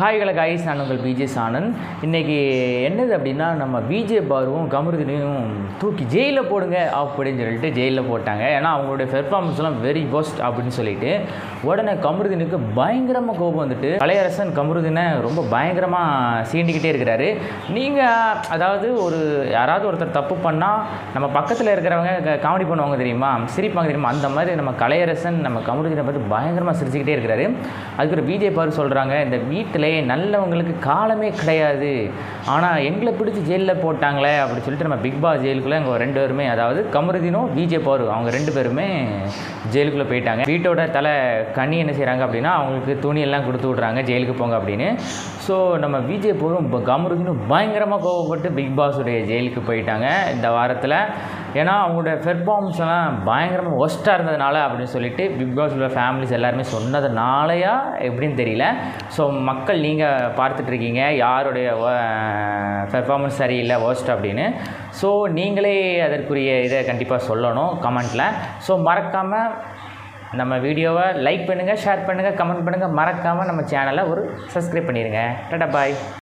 Hi கல guys நான் உங்கள் பிஜே சானந்த். இன்றைக்கி என்னது அப்படின்னா நம்ம பிஜே பாருவும் கமருதினையும் தூக்கி ஜெயிலில் போடுங்க அப்படின்னு சொல்லிட்டு ஜெயிலில் போட்டாங்க. ஏன்னா அவங்களுடைய பெர்ஃபார்மன்ஸ்லாம் வெரி பெஸ்ட் அப்படின்னு சொல்லிட்டு உடனே கமருதினுக்கு பயங்கரமாக கோபம் வந்துட்டு கலையரசன் கமருதினை ரொம்ப பயங்கரமாக சீண்டிக்கிட்டே இருக்கிறாரு. நீங்கள் அதாவது ஒரு யாராவது ஒருத்தர் தப்பு பண்ணால் நம்ம பக்கத்தில் இருக்கிறவங்க காமெடி பண்ணுவாங்க தெரியுமா? சிரிப்பாங்க தெரியுமா? அந்த மாதிரி நம்ம கலையரசன் நம்ம கமருதினை பார்த்து பயங்கரமாக சிரிச்சுக்கிட்டே இருக்கிறாரு. அதுக்கு ஒரு பிஜே பாரு சொல்கிறாங்க இந்த வீட்டில் நல்லவங்களுக்கு காலமே கிடையாது. ஆனால் எங்களை பிடிச்சி ஜெயிலில் போட்டாங்களே அப்படி சொல்லிட்டு நம்ம பிக் பாஸ் ஜெயிலுக்குள்ளே எங்கள் ரெண்டு பேருமே அதாவது கமருதீனும் பிஜே பாரு அவங்க ரெண்டு பேருமே ஜெயிலுக்குள்ளே போயிட்டாங்க. வீட்டோட தலை கனி என்ன செய்கிறாங்க அப்படின்னா அவங்களுக்கு துணியெல்லாம் கொடுத்து விட்றாங்க ஜெயிலுக்கு போங்க அப்படின்னு. ஸோ நம்ம விஜய் போரும் கமருதீனும் பயங்கரமாக கோவப்பட்டு பிக் பாஸுடைய ஜெயிலுக்கு போயிட்டாங்க. இந்த வாரத்தில் ஏன்னா அவங்களோட பெர்ஃபார்மன்ஸ் எல்லாம் பயங்கரமாக ஒஸ்ட்டாக இருந்ததுனால அப்படின்னு சொல்லிட்டு பிக் பாஸ் உள்ள ஃபேமிலிஸ் எல்லாருமே சொன்னதுனாலயா எப்படின்னு தெரியல. ஸோ மக்கள் நீங்கள் பார்த்துட்ருக்கீங்க யாருடைய பெர்ஃபார்மன்ஸ் சரியில்லை ஒஸ்ட் அப்படின்னு. ஸோ நீங்களே அதற்குரிய இதை கண்டிப்பாக சொல்லணும் கமெண்ட்டில் ஸோ மறக்காமல் நம்ம வீடியோவை லைக் பண்ணுங்கள் ஷேர் பண்ணுங்கள் கமெண்ட் பண்ணுங்கள் மறக்காமல் நம்ம சேனலை ஒரு சப்ஸ்கிரைப் பண்ணிடுங்க டடா பாய்.